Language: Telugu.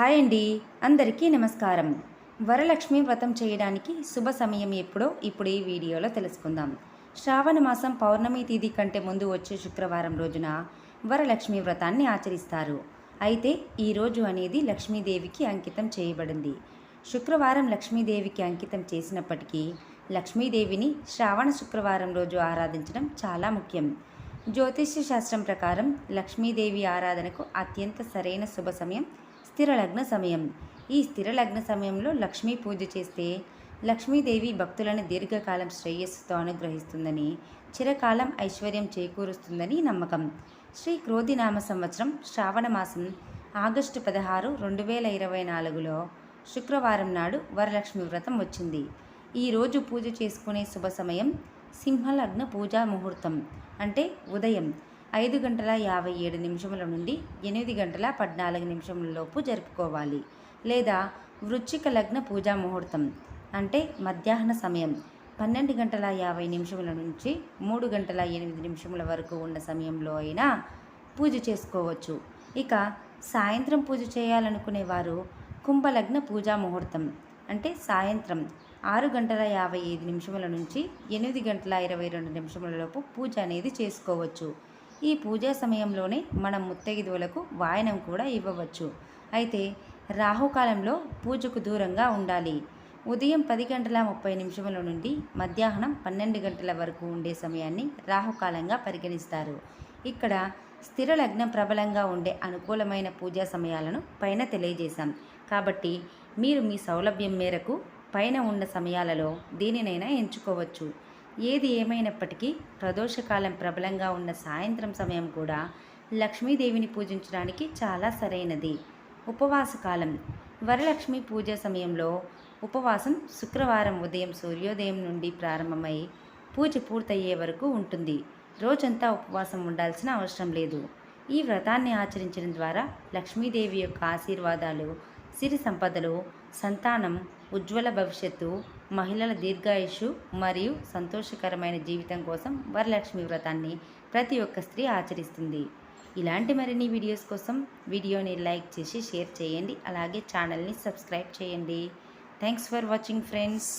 హాయ్ అండి అందరికీ నమస్కారం. వరలక్ష్మి వ్రతం చేయడానికి శుభ సమయం ఎప్పుడో ఇప్పుడు ఈ వీడియోలో తెలుసుకుందాం. శ్రావణ మాసం పౌర్ణమి తేదీ కంటే ముందు వచ్చే శుక్రవారం రోజున వరలక్ష్మి వ్రతాన్ని ఆచరిస్తారు. అయితే ఈ రోజు అనేది లక్ష్మీదేవికి అంకితం చేయబడింది. శుక్రవారం లక్ష్మీదేవికి అంకితం చేసినప్పటికీ లక్ష్మీదేవిని శ్రావణ శుక్రవారం రోజు ఆరాధించడం చాలా ముఖ్యం. జ్యోతిష్య శాస్త్రం ప్రకారం లక్ష్మీదేవి ఆరాధనకు అత్యంత సరైన శుభ సమయం స్థిర లగ్న సమయం. ఈ స్థిర లగ్న సమయంలో లక్ష్మీ పూజ చేస్తే లక్ష్మీదేవి భక్తులను దీర్ఘకాలం శ్రేయస్సుతో అనుగ్రహిస్తుందని చిరకాలం ఐశ్వర్యం చేకూరుస్తుందని నమ్మకం. శ్రీ క్రోధినామ సంవత్సరం శ్రావణ మాసం ఆగస్టు పదహారు రెండు వేల ఇరవై నాలుగులో శుక్రవారం నాడు వరలక్ష్మి వ్రతం వచ్చింది. ఈ రోజు పూజ చేసుకునే శుభ సమయం సింహలగ్న పూజా ముహూర్తం అంటే ఉదయం ఐదు గంటల యాభై ఏడు నిమిషముల నుండి ఎనిమిది గంటల పద్నాలుగు నిమిషముల లోపు జరుపుకోవాలి. లేదా వృచ్చిక లగ్న పూజా ముహూర్తం అంటే మధ్యాహ్న సమయం పన్నెండు గంటల యాభై నిమిషముల నుంచి మూడు గంటల ఎనిమిది నిమిషముల వరకు ఉన్న సమయంలో అయినా పూజ చేసుకోవచ్చు. ఇక సాయంత్రం పూజ చేయాలనుకునే వారు కుంభలగ్న పూజా ముహూర్తం అంటే సాయంత్రం ఆరు గంటల యాభై ఐదు నిమిషముల నుంచి ఎనిమిది గంటల ఇరవై రెండు నిమిషములలోపు పూజ అనేది చేసుకోవచ్చు. ఈ పూజా సమయంలోనే మనం ముత్తైదువులకు వాయనం కూడా ఇవ్వవచ్చు. అయితే రాహుకాలంలో పూజకు దూరంగా ఉండాలి. ఉదయం పది గంటల ముప్పై నిమిషముల నుండి మధ్యాహ్నం పన్నెండు గంటల వరకు ఉండే సమయాన్ని రాహుకాలంగా పరిగణిస్తారు. ఇక్కడ స్థిర లగ్నం ప్రబలంగా ఉండే అనుకూలమైన పూజా సమయాలను పైన తెలియజేశాం. కాబట్టి మీరు మీ సౌలభ్యం మేరకు పైన ఉన్న సమయాలలో దీనినైనా ఎంచుకోవచ్చు. ఏది ఏమైనప్పటికీ ప్రదోషకాలం ప్రబలంగా ఉన్న సాయంత్రం సమయం కూడా లక్ష్మీదేవిని పూజించడానికి చాలా సరైనది. ఉపవాస కాలం. వరలక్ష్మి పూజ సమయంలో ఉపవాసం శుక్రవారం ఉదయం సూర్యోదయం నుండి ప్రారంభమై పూజ పూర్తయ్యే వరకు ఉంటుంది. రోజంతా ఉపవాసం ఉండాల్సిన అవసరం లేదు. ఈ వ్రతాన్ని ఆచరించడం ద్వారా లక్ష్మీదేవి యొక్క ఆశీర్వాదాలు సిరి సంపదలు సంతానం ఉజ్వల భవిష్యత్తు మహిళల దీర్ఘాయుషు మరియు సంతోషకరమైన జీవితం కోసం వరలక్ష్మి వ్రతాన్ని ప్రతి ఒక్క స్త్రీ ఆచరిస్తుంది. ఇలాంటి మరిన్ని వీడియోస్ కోసం వీడియోని లైక్ చేసి షేర్ చేయండి. అలాగే ఛానల్ని సబ్స్క్రైబ్ చేయండి. Thanks for watching friends.